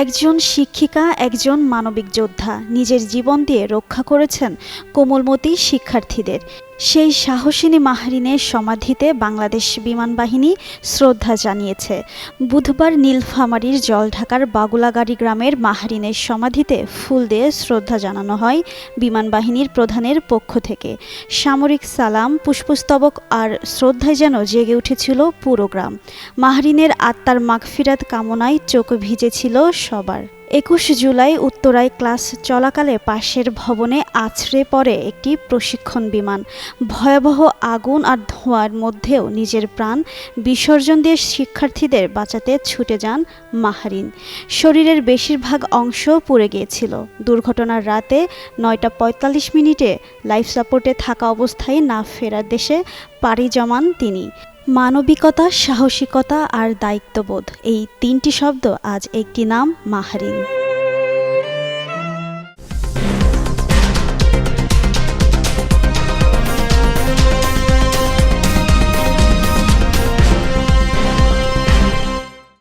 একজন শিক্ষিকা একজন মানবিক যোদ্ধা নিজের জীবন দিয়ে রক্ষা করেছেন কোমলমতি শিক্ষার্থীদের। সেই সাহসিনী মাহরিনের সমাধিতে বাংলাদেশ বিমান বাহিনী শ্রদ্ধা জানিয়েছে। বুধবার নীলফামারীর জলঢাকার বাগুলাগাড়ি গ্রামের মাহরিনের সমাধিতে ফুল দিয়ে শ্রদ্ধা জানানো হয় বিমান বাহিনীর প্রধানের পক্ষ থেকে। সামরিক সালাম, পুষ্পস্তবক আর শ্রদ্ধায় যেন জেগে উঠেছিল পুরো গ্রাম। মাহরিনের আত্মার মাগফিরাত কামনায় চোখ ভিজেছিল সবার। একুশ জুলাই উত্তরায় ক্লাস চলাকালে পাশের ভবনে আছড়ে পড়ে একটি প্রশিক্ষণ বিমান। ভয়াবহ আগুন আর ধোঁয়ার মধ্যেও নিজের প্রাণ বিসর্জন দিয়ে শিক্ষার্থীদের বাঁচাতে ছুটে যান মাহারিন। শরীরের বেশিরভাগ অংশ পুড়ে গিয়েছিল। দুর্ঘটনার রাতে নয়টা পঁয়তাল্লিশ মিনিটে লাইফ সাপোর্টে থাকা অবস্থায় না ফেরার দেশে পাড়ি জমান তিনি। মানবিকতা সাহসিকতা আর দায়িত্ববোধ এই তিনটি শব্দ আজ একটি নাম মাহারিন।